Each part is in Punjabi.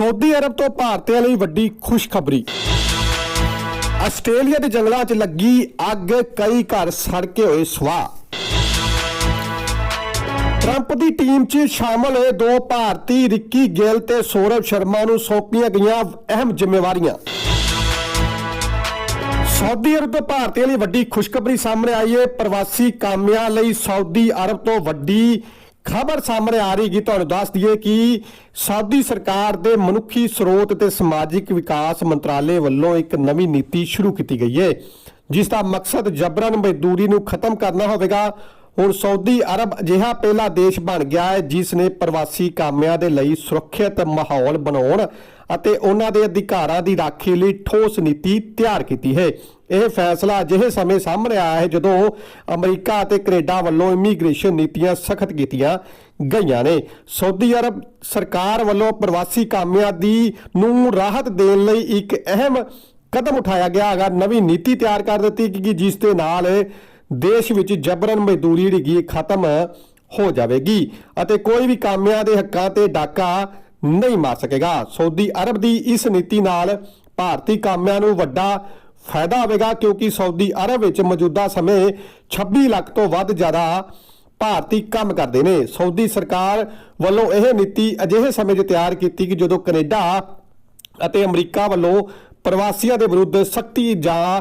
Saudi Arab ਤੋਂ ਭਾਰਤੀਆਂ ਲਈ ਵੱਡੀ ਖੁਸ਼ਖਬਰੀ। ਆਸਟ੍ਰੇਲੀਆ ਦੇ ਜੰਗਲਾਂ 'ਚ ਲੱਗੀ ਅੱਗ, ਕਈ ਘਰ ਸੜ ਕੇ ਹੋਏ ਸੁਆਹ ਟਰੰਪ ਦੀ ਟੀਮ 'ਚ ਸ਼ਾਮਲ ਹੋਏ ਦੋ ਭਾਰਤੀ, ਰਿੱਕੀ ਗਿੱਲ ਤੇ ਸੌਰਵ ਸ਼ਰਮਾ ਨੂੰ ਸੌਂਪੀਆਂ ਗਈਆਂ ਅਹਿਮ ਜ਼ਿੰਮੇਵਾਰੀਆਂ। ਸਾਊਦੀ ਅਰਬ ਤੋਂ ਭਾਰਤੀਆਂ ਲਈ ਵੱਡੀ ਖੁਸ਼ਖਬਰੀ ਸਾਹਮਣੇ ਆਈ ਹੈ ਪ੍ਰਵਾਸੀ ਕਾਮਿਆਂ ਲਈ ਸਾਊਦੀ ਅਰਬ ਤੋਂ ਵੱਡੀ ਖਬਰ ਸਾਹਮਣੇ ਆ ਰਹੀ ਹੈ ਤੁਹਾਨੂੰ ਦੱਸ ਦਈਏ ਕਿ ਸਾਊਦੀ ਸਰਕਾਰ ਦੇ ਮਨੁੱਖੀ ਸਰੋਤ ਤੇ ਸਮਾਜਿਕ ਵਿਕਾਸ ਮੰਤਰਾਲੇ ਵੱਲੋਂ ਇੱਕ ਨਵੀਂ ਨੀਤੀ ਸ਼ੁਰੂ ਕੀਤੀ ਗਈ ਹੈ, ਜਿਸ ਦਾ ਮਕਸਦ ਜਬਰਨ ਮਜ਼ਦੂਰੀ ਨੂੰ ਖਤਮ ਕਰਨਾ ਹੋਵੇਗਾ ਹੁਣ ਸਾਊਦੀ ਅਰਬ ਅਜਿਹਾ ਪਹਿਲਾ ਦੇਸ਼ ਬਣ ਗਿਆ ਹੈ, ਜਿਸ ਨੇ ਪ੍ਰਵਾਸੀ ਕਾਮਿਆਂ ਦੇ ਲਈ ਸੁਰੱਖਿਅਤ ਮਾਹੌਲ ਬਣਾਉਣ ਅਤੇ ਉਹਨਾਂ ਦੇ ਅਧਿਕਾਰਾਂ ਦੀ ਰਾਖੀ ਲਈ ਠੋਸ ਨੀਤੀ ਤਿਆਰ ਕੀਤੀ ਹੈ। ਇਹ ਫੈਸਲਾ ਅਜਿਹੇ ਸਮੇਂ ਸਾਹਮਣੇ ਆਇਆ ਹੈ, ਜਦੋਂ ਅਮਰੀਕਾ ਅਤੇ ਕੈਨੇਡਾ ਵੱਲੋਂ ਇਮੀਗ੍ਰੇਸ਼ਨ ਨੀਤੀਆਂ ਸਖਤ ਕੀਤੀਆਂ ਗਈਆਂ ਨੇ। ਸਾਊਦੀ ਅਰਬ ਸਰਕਾਰ ਵੱਲੋਂ ਪ੍ਰਵਾਸੀ ਕਾਮਿਆਂ ਦੀ ਨੂੰ ਰਾਹਤ ਦੇਣ ਲਈ ਇੱਕ ਅਹਿਮ ਕਦਮ ਉਠਾਇਆ ਗਿਆ। ਹੈਗਾ ਨਵੀਂ ਨੀਤੀ ਤਿਆਰ ਕਰ ਦਿੱਤੀ ਗਈ, ਜਿਸ ਦੇ ਨਾਲ ਦੇਸ਼ ਵਿੱਚ ਜਬਰਨ ਮਜ਼ਦੂਰੀ ਜਿਹੜੀ ਗੀ ਖਤਮ ਹੋ ਜਾਵੇਗੀ ਅਤੇ ਕੋਈ ਵੀ ਕਾਮਿਆਂ ਦੇ ਹੱਕਾਂ ਤੇ ਡਾਕਾ ਨਹੀਂ ਮਾਰ ਸਕੇਗਾ। ਸਾਊਦੀ ਅਰਬ ਦੀ ਇਸ ਨੀਤੀ ਨਾਲ ਭਾਰਤੀ ਕਾਮਿਆਂ ਨੂੰ ਵੱਡਾ ਫਾਇਦਾ ਹੋਵੇਗਾ ਕਿਉਂਕਿ ਸਾਊਦੀ ਅਰਬ ਵਿੱਚ ਮੌਜੂਦਾ ਸਮੇਂ 26 ਲੱਖ ਤੋਂ ਵੱਧ ਜ਼ਿਆਦਾ ਭਾਰਤੀ ਕੰਮ ਕਰਦੇ ਨੇ। ਸਾਊਦੀ ਸਰਕਾਰ ਵੱਲੋਂ ਇਹ ਨੀਤੀ ਅਜਿਹੇ ਸਮੇਂ 'ਚ ਤਿਆਰ ਕੀਤੀ ਕਿ ਜਦੋਂ ਕੈਨੇਡਾ ਅਤੇ ਅਮਰੀਕਾ ਵੱਲੋਂ ਪ੍ਰਵਾਸੀਆਂ ਦੇ ਵਿਰੁੱਧ ਸਖਤੀ ਜਾਂ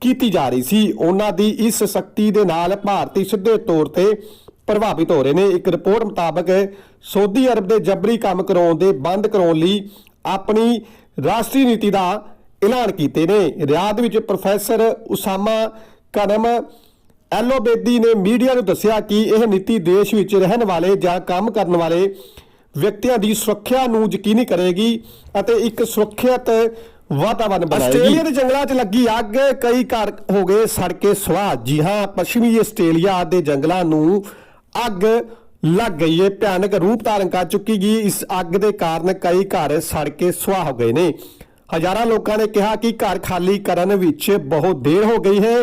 ਕੀਤੀ ਜਾ ਰਹੀ ਸੀ। ਉਹਨਾਂ ਦੀ ਇਸ ਸਖਤੀ ਦੇ ਨਾਲ ਭਾਰਤੀ ਸਿੱਧੇ ਤੌਰ ਤੇ ਪ੍ਰਭਾਵਿਤ ਹੋ ਰਹੇ ਨੇ। ਇੱਕ ਰਿਪੋਰਟ ਮੁਤਾਬਕ ਸਾਊਦੀ ਅਰਬ ਦੇ ਜਬਰੀ ਕੰਮ ਕਰਾਉਣ ਦੇ ਬੰਦ ਕਰਾਉਣ ਲਈ ਆਪਣੀ ਰਾਸ਼ਟਰੀ ਨੀਤੀ ਦਾ ਐਲਾਨ ਕੀਤੇ ਨੇ। ਰਿਆਦ ਵਿੱਚ ਪ੍ਰੋਫੈਸਰ ਉਸਾਮਾ ਕਨਮ ਐਲੋਬੇਦੀ ਨੇ ਮੀਡੀਆ ਨੂੰ ਦੱਸਿਆ ਕਿ ਇਹ ਨੀਤੀ ਦੇਸ਼ ਵਿੱਚ ਰਹਿਣ ਵਾਲੇ ਜਾਂ ਕੰਮ ਕਰਨ ਵਾਲੇ ਵਿਅਕਤੀਆਂ ਦੀ ਸੁਰੱਖਿਆ ਨੂੰ ਯਕੀਨੀ ਕਰੇਗੀ ਅਤੇ ਇੱਕ ਸੁਰੱਖਿਅਤ ਵਾਤਾਵਰਣ ਬਣਾਏਗੀ। ਆਸਟ੍ਰੇਲੀਆ ਦੇ ਜੰਗਲਾਂ 'ਚ ਲੱਗੀ ਅੱਗ, ਕਈ ਘਰ ਹੋ ਗਏ, ਸੜ ਕੇ ਸੁਆਹ। ਜੀ ਹਾਂ, ਪੱਛਮੀ ਆਸਟ੍ਰੇਲੀਆ ਦੇ ਜੰਗਲਾਂ ਨੂੰ ਅੱਗ ਲੱਗ ਗਈ ਹੈ ਭਿਆਨਕ ਰੂਪ ਧਾਰਨ ਕਰ ਚੁੱਕੀ ਗਈ। ਇਸ ਅੱਗ ਦੇ ਕਾਰਨ ਕਈ ਘਰ ਸੜ ਕੇ ਸੁਆਹ ਹੋ ਗਏ ਨੇ। ਹਜ਼ਾਰਾਂ ਲੋਕਾਂ ਨੇ ਕਿਹਾ ਕਿ ਘਰ ਖਾਲੀ ਕਰਨ ਵਿੱਚ ਬਹੁਤ ਦੇਰ ਹੋ ਗਈ ਹੈ।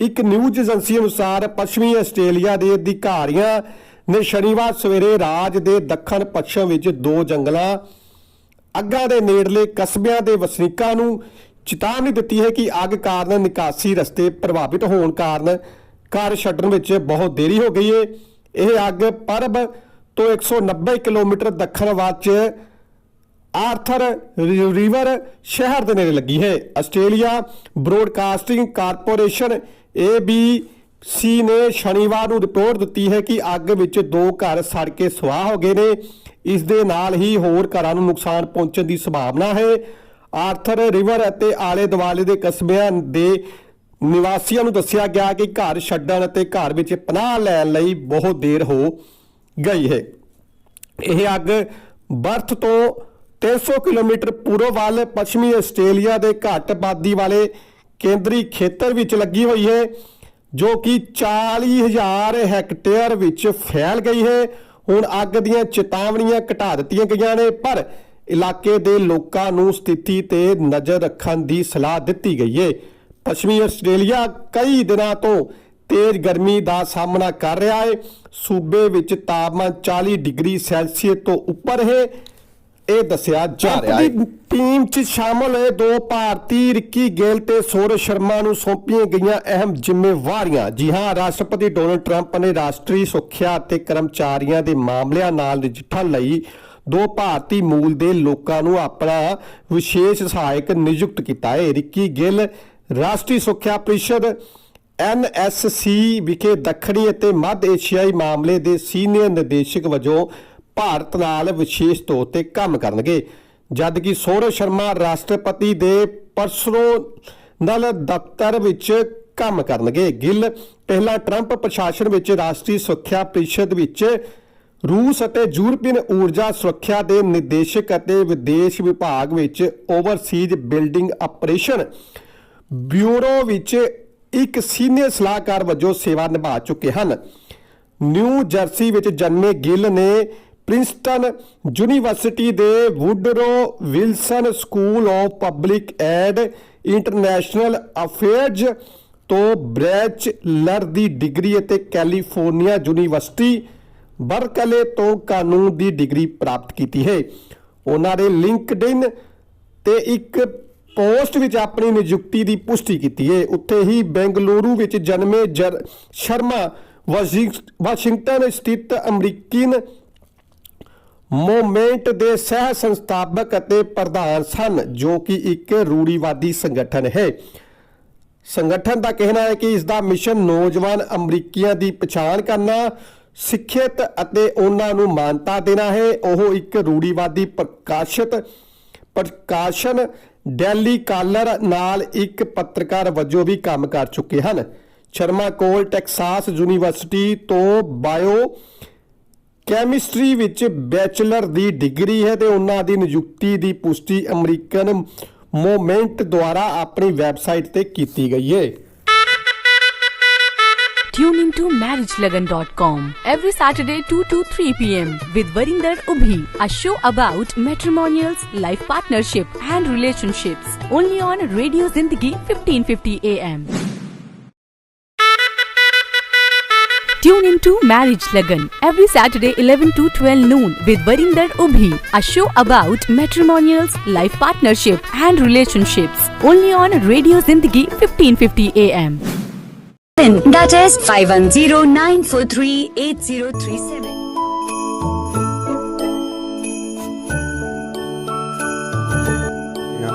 ਇੱਕ ਨਿਊਜ਼ ਏਜੰਸੀ ਅਨੁਸਾਰ ਪੱਛਮੀ ਆਸਟ੍ਰੇਲੀਆ ਦੇ ਅਧਿਕਾਰੀਆਂ ਨੇ ਸ਼ਨੀਵਾਰ ਸਵੇਰੇ ਰਾਜ ਦੇ ਦੱਖਣ ਪੱਛਮ ਵਿੱਚ ਦੋ ਜੰਗਲਾਂ ਅੱਗਾਂ ਦੇ ਨੇੜਲੇ ਕਸਬਿਆਂ ਦੇ ਵਸਨੀਕਾਂ ਨੂੰ ਚੇਤਾਵਨੀ ਦਿੱਤੀ ਹੈ ਕਿ ਅੱਗ ਕਾਰਨ ਨਿਕਾਸੀ ਰਸਤੇ ਪ੍ਰਭਾਵਿਤ ਹੋਣ ਕਾਰਨ ਘਰ ਛੱਡਣ ਵਿੱਚ ਬਹੁਤ ਦੇਰੀ ਹੋ ਗਈ ਹੈ। ਇਹ ਅੱਗ ਪਰਬ ਤੋਂ 190 ਕਿਲੋਮੀਟਰ ਦੱਖਣ ਵੱਚ ਆਰਥਰ ਰਿਵਰ ਸ਼ਹਿਰ ਦੇ ਨੇੜੇ ਲੱਗੀ ਹੈ। ਆਸਟ੍ਰੇਲੀਆ ਬ੍ਰੋਡਕਾਸਟਿੰਗ ਕਾਰਪੋਰੇਸ਼ਨ ABC ਨੇ ਸ਼ਨੀਵਾਰ ਨੂੰ ਰਿਪੋਰਟ ਦਿੱਤੀ ਹੈ ਕਿ ਅੱਗ ਵਿੱਚ ਦੋ ਘਰ ਸੜ ਕੇ ਸੁਆਹ ਹੋ ਗਏ ਨੇ। ਇਸ ਦੇ ਨਾਲ ਹੀ ਹੋਰ ਘਰਾਂ ਨੂੰ ਨੁਕਸਾਨ ਪਹੁੰਚਣ ਦੀ ਸੰਭਾਵਨਾ ਹੈ। ਆਰਥਰ ਰਿਵਰ ਅਤੇ ਆਲੇ ਦੁਆਲੇ ਦੇ ਕਸਬਿਆਂ ਦੇ ਨਿਵਾਸੀਆਂ ਨੂੰ ਦੱਸਿਆ ਗਿਆ ਕਿ ਘਰ ਛੱਡਣ ਅਤੇ ਘਰ ਵਿੱਚ ਪਨਾਹ ਲੈਣ ਲਈ ਬਹੁਤ ਦੇਰ ਹੋ ਗਈ ਹੈ। ਇਹ ਅੱਗ ਬਰਥ ਤੋਂ 300 ਕਿਲੋਮੀਟਰ ਪੂਰਬ ਵੱਲ ਪੱਛਮੀ ਆਸਟ੍ਰੇਲੀਆ ਦੇ ਘੱਟ ਆਬਾਦੀ ਵਾਲੇ ਕੇਂਦਰੀ ਖੇਤਰ ਵਿੱਚ ਲੱਗੀ ਹੋਈ ਹੈ, ਜੋ ਕਿ 40000 ਹੈਕਟੇਅਰ ਵਿੱਚ ਫੈਲ ਗਈ ਹੈ। ਹੁਣ ਅੱਗ ਦੀਆਂ ਚੇਤਾਵਨੀਆਂ ਘਟਾ ਦਿੱਤੀਆਂ ਗਈਆਂ ਨੇ, ਪਰ ਇਲਾਕੇ ਦੇ ਲੋਕਾਂ ਨੂੰ ਸਥਿਤੀ ਤੇ ਨਜ਼ਰ ਰੱਖਣ ਦੀ ਸਲਾਹ ਦਿੱਤੀ ਗਈ ਹੈ ਪੱਛਮੀ ਆਸਟ੍ਰੇਲੀਆ ਕਈ ਦਿਨਾਂ ਤੋਂ ਤੇਜ਼ ਗਰਮੀ ਦਾ ਸਾਹਮਣਾ ਕਰ ਰਿਹਾ ਹੈ ਸੂਬੇ ਵਿੱਚ ਤਾਪਮਾਨ 40 ਡਿਗਰੀ ਸੈਲਸੀਅਸ ਤੋਂ ਉੱਪਰ ਹੈ। ਇਹ ਦੱਸਿਆ ਜਾ ਰਿਹਾ ਹੈ। ਟੀਮ 'ਚ ਸ਼ਾਮਲ ਹੋਏ ਦੋ ਭਾਰਤੀ ਰਿੱਕੀ ਗੇਲ ਤੇ ਸੌਰਵ ਸ਼ਰਮਾ ਨੂੰ ਸੌਂਪੀਆਂ ਗਈਆਂ ਅਹਿਮ ਜ਼ਿੰਮੇਵਾਰੀਆਂ। ਜੀ ਹਾਂ ਰਾਸ਼ਟਰਪਤੀ ਡੋਨਲਡ ਟਰੰਪ ਨੇ ਰਾਸ਼ਟਰੀ ਸੁਰੱਖਿਆ ਅਤੇ ਕਰਮਚਾਰੀਆਂ ਦੇ ਮਾਮਲਿਆਂ ਨਾਲ ਨਜਿੱਠਣ ਲਈ ਦੋ ਭਾਰਤੀ ਮੂਲ ਦੇ ਲੋਕਾਂ ਨੂੰ ਆਪਣਾ ਵਿਸ਼ੇਸ਼ ਸਹਾਇਕ ਨਿਯੁਕਤ ਕੀਤਾ ਹੈ। ਰਿੱਕੀ ਗਿੱਲ ਰਾਸ਼ਟਰੀ ਸੁਰੱਖਿਆ ਪ੍ਰੀਸ਼ਦ ਐਨਐਸਸੀ ਵਿਖੇ ਦੱਖਣੀ ਅਤੇ ਮੱਧ ਏਸ਼ੀਆਈ ਮਾਮਲੇ ਦੇ ਸੀਨੀਅਰ ਨਿਰਦੇਸ਼ਕ ਵਜੋਂ ਭਾਰਤ ਨਾਲ ਵਿਸ਼ੇਸ਼ ਤੌਰ ਤੇ ਕੰਮ ਕਰਨਗੇ। ਜਦ ਕਿ ਸੌਰਵ ਸ਼ਰਮਾ ਰਾਸ਼ਟਰਪਤੀ ਦੇ ਪਰਸਨਲ ਦਫ਼ਤਰ ਵਿੱਚ ਕੰਮ ਕਰਨਗੇ। ਗਿੱਲ, ਪਹਿਲਾਂ ਟਰੰਪ ਪ੍ਰਸ਼ਾਸਨ ਵਿੱਚ ਰਾਸ਼ਟਰੀ ਸੁਰੱਖਿਆ ਪਰਿਸ਼ਦ ਵਿੱਚ ਰੂਸ ਅਤੇ ਯੂਰਪੀਅਨ ਊਰਜਾ ਸੁਰੱਖਿਆ ਦੇ ਨਿਰਦੇਸ਼ਕ ਅਤੇ ਵਿਦੇਸ਼ ਵਿਭਾਗ ਵਿੱਚ ਓਵਰਸੀਜ਼ ਬਿਲਡਿੰਗ ਆਪਰੇਸ਼ਨ ਬਿਊਰੋ ਵਿੱਚ ਇੱਕ ਸੀਨੀਅਰ ਸਲਾਹਕਾਰ ਵਜੋਂ ਸੇਵਾ ਨਿਭਾ ਚੁੱਕੇ ਹਨ। ਨਿਊ ਜਰਸੀ ਵਿੱਚ ਜਨਮੇ ਗਿੱਲ ਨੇ ਪ੍ਰਿੰਸਟਨ ਯੂਨੀਵਰਸਿਟੀ ਦੇ Woodrow Wilson school of public and international affairs ਤੋਂ ਬੈਚਲਰ ਦੀ ਡਿਗਰੀ ਅਤੇ ਕੈਲੀਫੋਰਨੀਆ ਯੂਨੀਵਰਸਿਟੀ ਬਰਕਲੇ ਤੋਂ ਕਾਨੂੰਨ ਦੀ ਡਿਗਰੀ ਪ੍ਰਾਪਤ ਕੀਤੀ ਹੈ। ਉਹਨਾਂ ਨੇ ਲਿੰਕਡਇਨ ਤੇ ਇੱਕ ਪੋਸਟ ਵਿੱਚ ਆਪਣੀ ਨਿਯੁਕਤੀ ਦੀ ਪੁਸ਼ਟੀ ਕੀਤੀ ਹੈ। ਉੱਥੇ ਹੀ ਬੈਂਗਲੁਰੂ ਵਿੱਚ ਜਨਮੇ ਜਰ- ਸ਼ਰਮਾ ਵਾਸ਼ਿੰਗ- ਵਾਸ਼ਿੰਗਟਨ ਸਥਿਤ ਅਮਰੀਕਨ ਮੂਵਮੈਂਟ ਦੇ ਸਹਿ ਸੰਸਥਾਪਕ ਅਤੇ ਪ੍ਰਧਾਨ ਸਨ, ਜੋ ਕਿ ਇੱਕ ਰੂੜੀਵਾਦੀ ਸੰਗਠਨ ਹੈ। ਸੰਗਠਨ ਦਾ ਕਹਿਣਾ ਹੈ ਕਿ ਇਸ ਦਾ ਮਿਸ਼ਨ ਨੌਜਵਾਨ ਅਮਰੀਕੀਆਂ ਦੀ ਪਛਾਣ ਕਰਨਾ, ਸਿੱਖਿਅਤ ਅਤੇ ਉਹਨਾਂ ਨੂੰ ਮਾਨਤਾ ਦੇਣਾ ਹੈ। ਉਹ ਇੱਕ ਰੂੜੀਵਾਦੀ ਪ੍ਰਕਾਸ਼ਿਤ, ਪ੍ਰਕਾਸ਼ਨ ਡੈਲੀ ਕਾਲਰ ਨਾਲ ਇੱਕ ਪੱਤਰਕਾਰ ਵਜੋਂ ਵੀ ਕੰਮ ਕਰ ਚੁੱਕੇ ਹਨ। ਸ਼ਰਮਾ ਕੋਲ ਟੈਕਸਾਸ ਯੂਨੀਵਰਸਿਟੀ ਤੋਂ ਬਾਇਓ ਕੈਮਿਸਟਰੀ ਵਿੱਚ ਬੈਚਲਰ ਦੀ ਡਿਗਰੀ ਹੈ ਤੇ ਉਹਨਾਂ ਦੀ ਨਿਯੁਕਤੀ ਦੀ ਪੁਸ਼ਟੀ ਅਮਰੀਕਨ ਮੂਵਮੈਂਟ ਦੁਆਰਾ ਆਪਣੀ ਵੈਬਸਾਈਟ ਤੇ ਕੀਤੀ ਗਈ ਹੈ Tune into marriagelagan.com every Saturday 2 to 3 p.m. with Varinder Ubhi, a show about matrimonials, life partnership and relationships. Only on Radio Zindagi 1550 AM. Tune into Marriage Lagan every Saturday 11 to 12 noon with Varinder Ubhi, a show about matrimonials, life partnership and relationships. Only on Radio Zindagi 1550 AM. That is 510-943-8037.